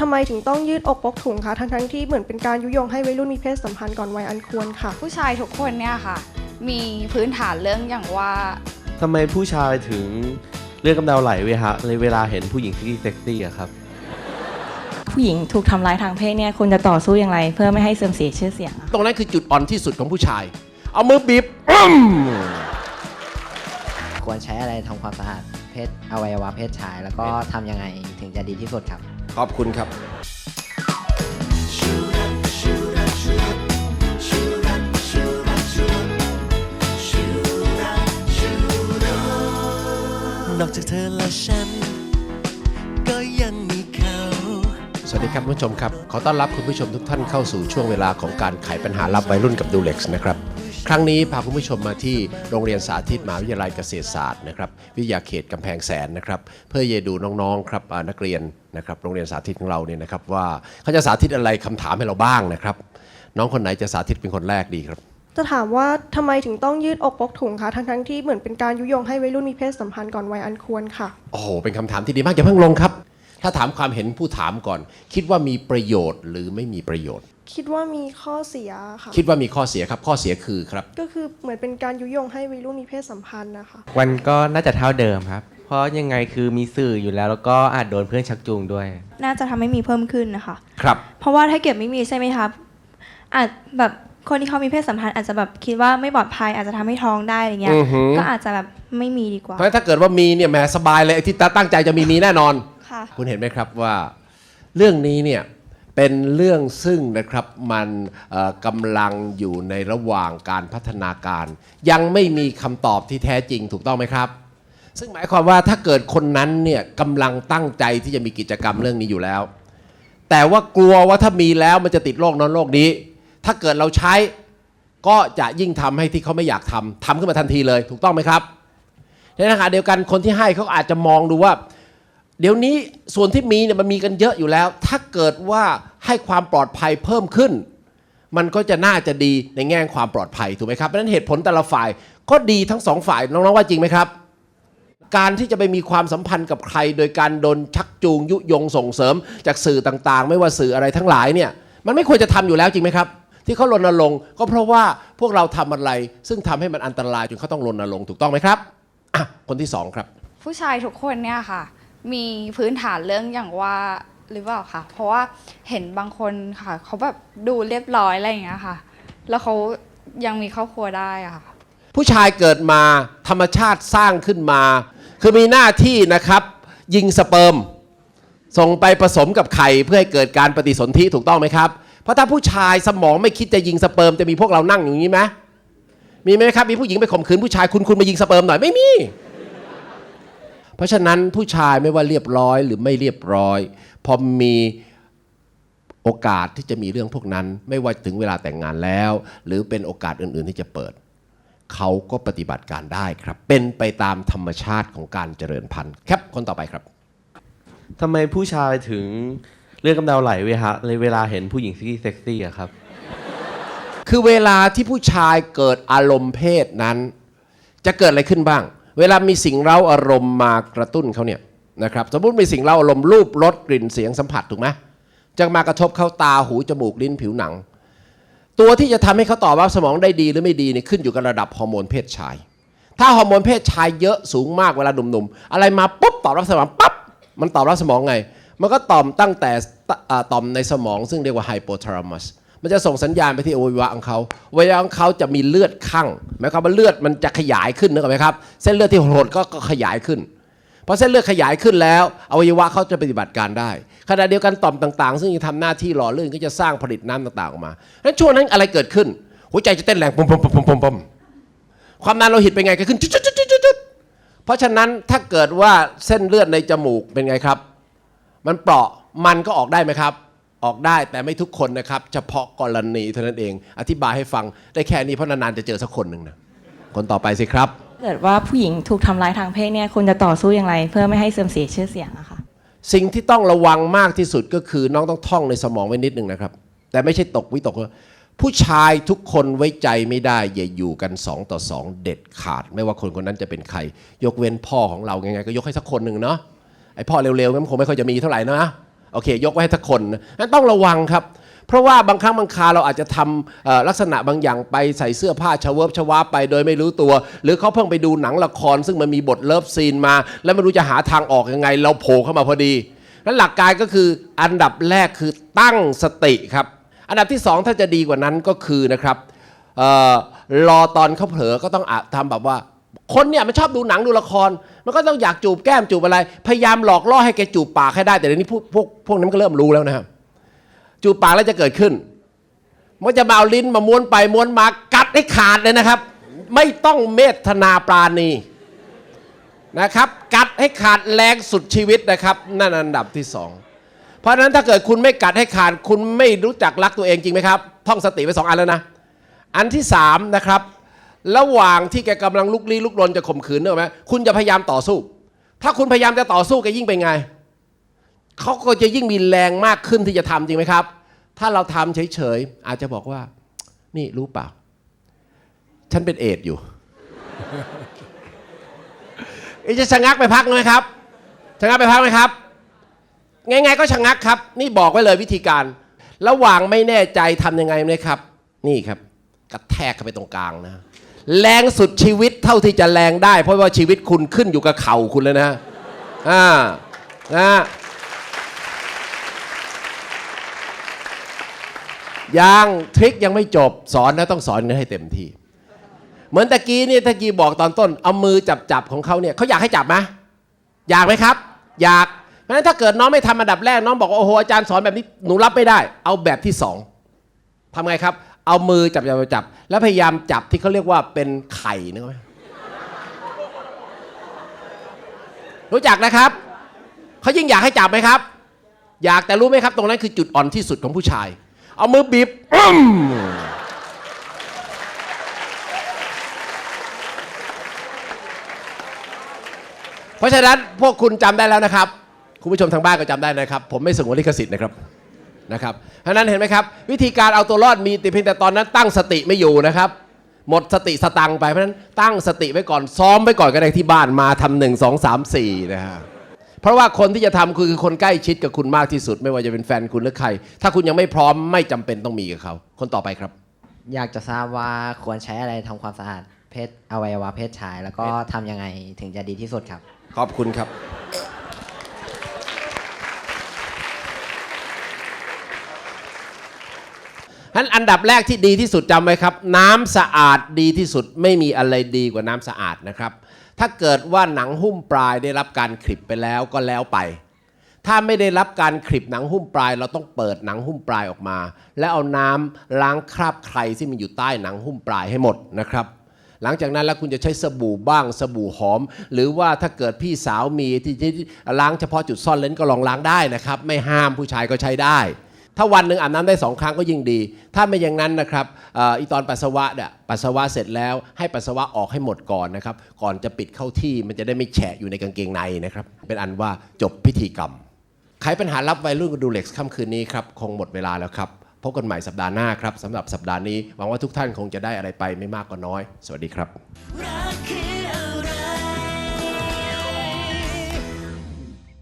ทำไมถึงต้องยืดอกปกถุงคะทั้งๆที่เหมือนเป็นการยุยงให้วัยรุ่นมีเพศสัมพันธ์ก่อนวัยอันควรค่ะ ผู้ชายทุกคนเนี่ยค่ะ มีพื้นฐานเรื่องอย่างว่าทำไมผู้ชายถึงเลือดกำเดาไหลเวฮะในเวลาเห็นผู้หญิงที่เซ็กซี่อะครับ ผู้หญิงถูกทำร้ายทางเพศเนี่ยควรจะต่อสู้อย่างไร เพื่อไม่ให้เสื่อมเสียชื่อเสียงอะตรงนั้นคือจุดอ่อนที่สุดของผู้ชาย เอามือบีบอื้มควรใช้อะไรทำความสะอาดเพศอวัยวะเพศชาย แล้วก็ทำยังไงถึงจะดีที่สุดครับ ขอบคุณครับนอกจากเธอและฉัน ก็ยังมีเขา สวัสดีครับคุณผู้ชมครับ ขอต้อนรับคุณผู้ชมทุกท่านเข้าสู่ช่วงเวลาของการไขปัญหารับวัยรุ่นกับดูเล็กซ์นะครับ ครั้งนี้พาคุณผู้ชมมาที่โรงเรียนสาธิตมหาวิทยาลัยเกษตรศาสตร์นะครับ วิทยาเขตกำแพงแสนนะครับ เพื่อจะดูน้องๆครับอ่านักเรียน นะครับโรงเรียนสาธิตของเราเนี่ยนะครับว่าเขาจะสาธิตอะไรคำถามให้เราบ้างนะครับ น้องคนไหนจะสาธิตเป็นคนแรกดีครับ จะถามว่าทำไมถึงต้องยืดอกปกถุงคะทั้งๆที่เหมือนเป็นการยุยงให้วัยรุ่นมีเพศสัมพันธ์ก่อนวัยอันควรค่ะโอ้โหเป็นคำถามที่ดีมากอย่าเพิ่งลงครับ ถ้าถามความเห็นผู้ถามก่อน คิดว่ามีประโยชน์หรือไม่มีประโยชน์ คิดว่ามีข้อเสียค่ะคิดว่ามีข้อเสียครับข้อเสียคือครับ ก็คือเหมือนเป็นการยุยงให้วัยรุ่นมีเพศสัมพันธ์นะคะมันก็น่าจะเท่าเดิมครับ เพราะยังไงคือมีสื่ออยู่แล้ว แล้วก็อาจโดนเพื่อนชักจูงด้วย น่าจะทำให้มีเพิ่มขึ้นนะคะ ครับ เพราะว่าถ้าเกิดไม่มีใช่ไหมครับอาจแบบคนที่เขามีเพศสัมพันธ์อาจจะแบบคิดว่าไม่ปลอดภัยอาจจะทำให้ท้องได้อะไรเงี้ย อือหือ ก็อาจจะแบบไม่มีดีกว่า เพราะฉะนั้นถ้าเกิดว่ามีเนี่ยแหมสบายเลยไอ้ที่ตั้งใจจะมีมีแน่นอน ค่ะ คุณเห็นไหมครับว่าเรื่องนี้เนี่ยเป็นเรื่องซึ่งนะครับมันเอ่อกำลังอยู่ในระหว่างการพัฒนาการ ยังไม่มีคำตอบที่แท้จริงถูกต้องไหมครับ ซึ่งหมายความว่าถ้าเกิดคนนั้นเนี่ยกำลังตั้งใจที่จะมีกิจกรรมเรื่องนี้อยู่แล้ว แต่ว่ากลัวว่าถ้ามีแล้วมันจะติดโรคนั้นโรคนี้ ถ้าเกิดเราใช้ก็จะยิ่งทำให้ที่เขาไม่อยากทำทำขึ้นมาทันทีเลยถูกต้องไหมครับในขณะเดียวกันคนที่ให้เขาอาจจะมองดูว่า เดี๋ยวนี้ส่วนที่มีเนี่ยมันมีกันเยอะอยู่แล้ว ถ้าเกิดว่าให้ความปลอดภัยเพิ่มขึ้น มันก็จะน่าจะดีในแง่ความปลอดภัยถูกไหมครับเพราะฉะนั้นเหตุผลแต่ละฝ่ายก็ดีทั้งสองฝ่ายน้องๆว่าจริงไหมครับ การที่จะไปมีความสัมพันธ์กับใคร โดยการโดนชักจูงยุยงส่งเสริม จากสื่อต่างๆ ไม่ว่าสื่ออะไรทั้งหลายเนี่ยมันไม่ควรจะทำอยู่แล้วจริงไหมครับ ที่เขารณรงค์ก็เพราะว่าพวกเราทำอะไร ซึ่งทำให้มันอันตรายจนเขาต้องรณรงค์ถูกต้องไหมครับอะคนที่สองครับ ผู้ชายทุกคนเนี่ยค่ะ มีพื้นฐานเรื่องอย่างว่าหรือเปล่าคะเพราะว่าเห็นบางคนค่ะเขาแบบดูเรียบร้อยอะไรอย่างเงี้ยค่ะ แล้วเขายังมีครอบครัวได้อะค่ะ ผู้ชายเกิดมาธรรมชาติสร้างขึ้นมา คือมีหน้าที่นะครับ ยิงสเปิร์มส่งไปผสมกับไข่เพื่อให้เกิดการปฏิสนธิถูกต้องไหมครับ เพราะถ้าผู้ชายสมองไม่คิดจะยิงสเปิร์มจะมีพวกเรานั่งอยู่อย่างนี้ไหมมีไหมครับ มีผู้หญิงไปข่มขืนผู้ชายคุณคุณมายิงสเปิร์มหน่อยไม่มี เพราะฉะนั้นผู้ชายไม่ว่าเรียบร้อยหรือไม่เรียบร้อย พอมีโอกาสที่จะมีเรื่องพวกนั้น ไม่ว่าถึงเวลาแต่งงานแล้ว หรือเป็นโอกาสอื่น ๆ ที่จะเปิด เขาก็ปฏิบัติการได้ครับ เป็นไปตามธรรมชาติของการเจริญพันธุ์ครับคนต่อไปครับทำไมผู้ชายถึงเลือดกำเดาไหลเวฮะในเวลาเห็นผู้หญิงที่เซ็กซี่อะครับ คือเวลาที่ผู้ชายเกิดอารมณ์เพศนั้น จะเกิดอะไรขึ้นบ้าง เวลามีสิ่งเร้าอารมณ์มากระตุ้นเขาเนี่ยนะครับสมมติมีสิ่งเร้าอารมณ์รูปรสกลิ่นเสียงสัมผัสถูกไหมจะมากระทบเข้าตาหูจมูกลิ้นผิวหนัง ตัวที่จะทำให้เขาตอบรับสมองได้ดีหรือไม่ดีเนี่ยขึ้นอยู่กับระดับฮอร์โมนเพศชาย ถ้าฮอร์โมนเพศชายเยอะสูงมากเวลาหนุ่มๆ อะไรมาปุ๊บตอบรับสมองปั๊บมันตอบรับสมองไง มันก็ตอมตั้งแต่ต่อมในสมองซึ่งเรียกว่าไฮโปทารามัสมันจะส่งสัญญาณไปที่อวัยวะของเขาอวัยวะของเขาจะมีเลือดข้างหมายความว่าเลือดมันจะขยายขึ้นนึกออกไหมครับ เส้นเลือดที่หดก็ขยายขึ้น พอเส้นเลือดขยายขึ้นแล้วอวัยวะเขาจะปฏิบัติการได้ขณะเดียวกันต่อมต่าง ๆ ซึ่งจะทำหน้าที่หล่อลื่นก็จะสร้างผลิตน้ำต่างๆออกมาดังนั้นช่วงนั้นอะไรเกิดขึ้น หัวใจจะเต้นแรงปุ่มปุ่มปุ่มปุ่มปุ่มความดันโลหิตเป็นไงก็ขึ้นจุดจุดจุดจุดจุดเพราะฉะนั้นถ้าเกิดว่าเส้นเลือดในจมูกเป็นไงครับ มันเปราะมันก็ออกได้ไหมครับ ออกได้แต่ไม่ทุกคนนะครับ เฉพาะกรณีเท่านั้นเอง อธิบายให้ฟังได้แค่นี้เพราะนานๆจะเจอสักคนหนึ่งนะคนต่อไปสิครับ เกิดว่าผู้หญิงถูกทำร้ายทางเพศเนี่ยควรจะต่อสู้อย่างไร เพื่อไม่ให้เสื่อมเสียชื่อเสียงอะค่ะ สิ่งที่ต้องระวังมากที่สุดก็คือน้องต้องท่องในสมองไว้นิดนึงนะครับ แต่ไม่ใช่ตกวิตกว่าผู้ชายทุกคนไว้ใจไม่ได้ อย่าอยู่กัน2ต่อ2เด็ดขาด ไม่ว่าคนคนนั้นจะเป็นใคร ยกเว้นพ่อของเราไงๆก็ยกให้สักคนหนึ่งเนาะไอพ่อเร็วๆมันคงไม่ค่อยจะมีเท่าไหร่นะโอเค ยกไว้ให้ทุกคนนั้นต้องระวังครับ เพราะว่าบางครั้งบางคาเราอาจจะทำลักษณะบางอย่างไปใส่เสื้อผ้าชเวิบชวาไปโดยไม่รู้ตัว หรือเขาเพิ่งไปดูหนังละคร ซึ่งมันมีบทเลิฟซีนมา แล้วไม่รู้จะหาทางออกยังไง เราโผล่เข้ามาพอดีนั้นหลักการก็คืออันดับแรกคือตั้งสติครับ อันดับที่สองถ้าจะดีกว่านั้นก็คือนะครับออรอตอนเขาเผลอก็ต้องอะทำแบบว่าคนเนี่ยมันชอบดูหนังดูละคร มันก็ต้องอยากจูบแก้มจูบอะไร พยายามหลอกล่อให้แกจูบปากให้ได้แต่เดี๋ยวนี้พวกพวกพวกนั้นก็เริ่มรู้แล้วนะครับ จูบปากแล้วจะเกิดขึ้น มันจะมาเอาลิ้นมาม้วนไปม้วนมากัดให้ขาดเลยนะครับ ไม่ต้องเมตนาปราณีนะครับ กัดให้ขาดแรงสุดชีวิตนะครับ นั่นอันดับที่สองเพราะฉะนั้นถ้าเกิดคุณไม่กัดให้ขาด คุณไม่รู้จักรักตัวเองจริงไหมครับท่องสติไปสองอันแล้วนะอันที่สามนะครับ ระหว่างที่แกกำลังลุกลี้ลุกลนจะข่มขืนเนอะไหมคุณจะพยายามต่อสู้ ถ้าคุณพยายามจะต่อสู้แกยิ่งเป็นไง เขาก็จะยิ่งมีแรงมากขึ้นที่จะทำจริงไหมครับ ถ้าเราทำเฉยๆ อาจจะบอกว่า นี่รู้เปล่า ฉันเป็นเอดอยู่อจะชะงักไปพักไหมครับชะงักไปพักไหมครับไงๆก็ชะงักครับ นี่บอกไว้เลยวิธีการ ระหว่างไม่แน่ใจทำยังไงไหมครับ นี่ครับ กระแทกเข้าไปตรงกลางนะ แรงสุดชีวิตเท่าที่จะแรงได้ เพราะว่าชีวิตคุณขึ้นอยู่กับเข่าคุณเลยนะอ่านะ ยังทริคยังไม่จบสอนนะต้องสอนกันให้เต็มที่ เหมือนตะกี้เนี่ยตะกี้บอกตอนต้น เอามือจับจับของเขาเนี่ยเขาอยากให้จับไหมอยากไหมครับ อยากเพราะฉะนั้นถ้าเกิดน้องไม่ทำอันดับแรกน้องบอกว่าโอ้โหอาจารย์สอนแบบนี้หนูรับไม่ได้ เอาแบบที่สองทำไงครับ เอามือจับจับจับ แล้วพยายามจับที่เขาเรียกว่าเป็นไข่นึกไหมรู้จักนะครับเขายิ่งอยากให้จับไหมครับ อยากแต่รู้ไหมครับ ตรงนั้นคือจุดอ่อนที่สุดของผู้ชาย เอามือบีบอื้มเพราะฉะนั้นพวกคุณจำได้แล้วนะครับ คุณผู้ชมทางบ้านก็จำได้นะครับ ผมไม่สงวนลิขสิทธิ์นะครับนะครับเพราะฉะนั้นเห็นไหมครับ วิธีการเอาตัวรอดมีแต่เพียงแต่ตอนนั้นตั้งสติไม่อยู่นะครับหมดสติสตังค์ไปเพราะฉะนั้นตั้งสติไว้ก่อนซ้อมไว้ก่อนก็ได้ที่บ้านมาทำหนึ่งสองสามสี่นะฮะเพ ราะว่าคนที่จะทำคือคนใกล้ชิดกับคุณมากที่สุด ไม่ว่าจะเป็นแฟนคุณหรือใคร ถ้าคุณยังไม่พร้อมไม่จำเป็นต้องมีกับเขา คนต่อไปครับ อยากจะทราบว่าควรใช้อะไรทำความสะอาดเพศอวัยวะเพศชาย แล้วก็ทำยังไงถึงจะดีที่สุดครับ ขอบคุณครับ ฉะนั้นอันดับแรกที่ดีที่สุดจำไว้ครับ น้ำสะอาดดีที่สุดไม่มีอะไรดีกว่าน้ำสะอาดนะครับ ถ้าเกิดว่าหนังหุ้มปลายได้รับการคลิปไปแล้วก็แล้วไป ถ้าไม่ได้รับการคลิปหนังหุ้มปลาย เราต้องเปิดหนังหุ้มปลายออกมา แล้วเอาน้ำล้างคราบใครที่มันอยู่ใต้หนังหุ้มปลายให้หมดนะครับหลังจากนั้นแล้วคุณจะใช้สบู่บ้างสบู่หอม หรือว่าถ้าเกิดพี่สาวมีที่ที่ล้างเฉพาะจุดซ่อนเลนก็ลองล้างได้นะครับ ไม่ห้ามผู้ชายก็ใช้ได้ ถ้าวันหนึ่งอาบน้ำได้สองครั้งก็ยิ่งดี ถ้าไม่อย่างนั้นนะครับอีตอนปัสสาวะเนี่ยปัสสาวะเสร็จแล้วให้ปัสสาวะออกให้หมดก่อนนะครับ ก่อนจะปิดเข้าที่มันจะได้ไม่แฉะอยู่ในกางเกงในนะครับ เป็นอันว่าจบพิธีกรรมไขปัญหารับวัยรุ่นกับดูเล็กซ์ค่ำคืนนี้ครับ คงหมดเวลาแล้วครับพบกันใหม่สัปดาห์หน้าครับสำหรับสัปดาห์นี้หวังว่าทุกท่านคงจะได้อะไรไปไม่มากก็น้อย สวัสดีครับ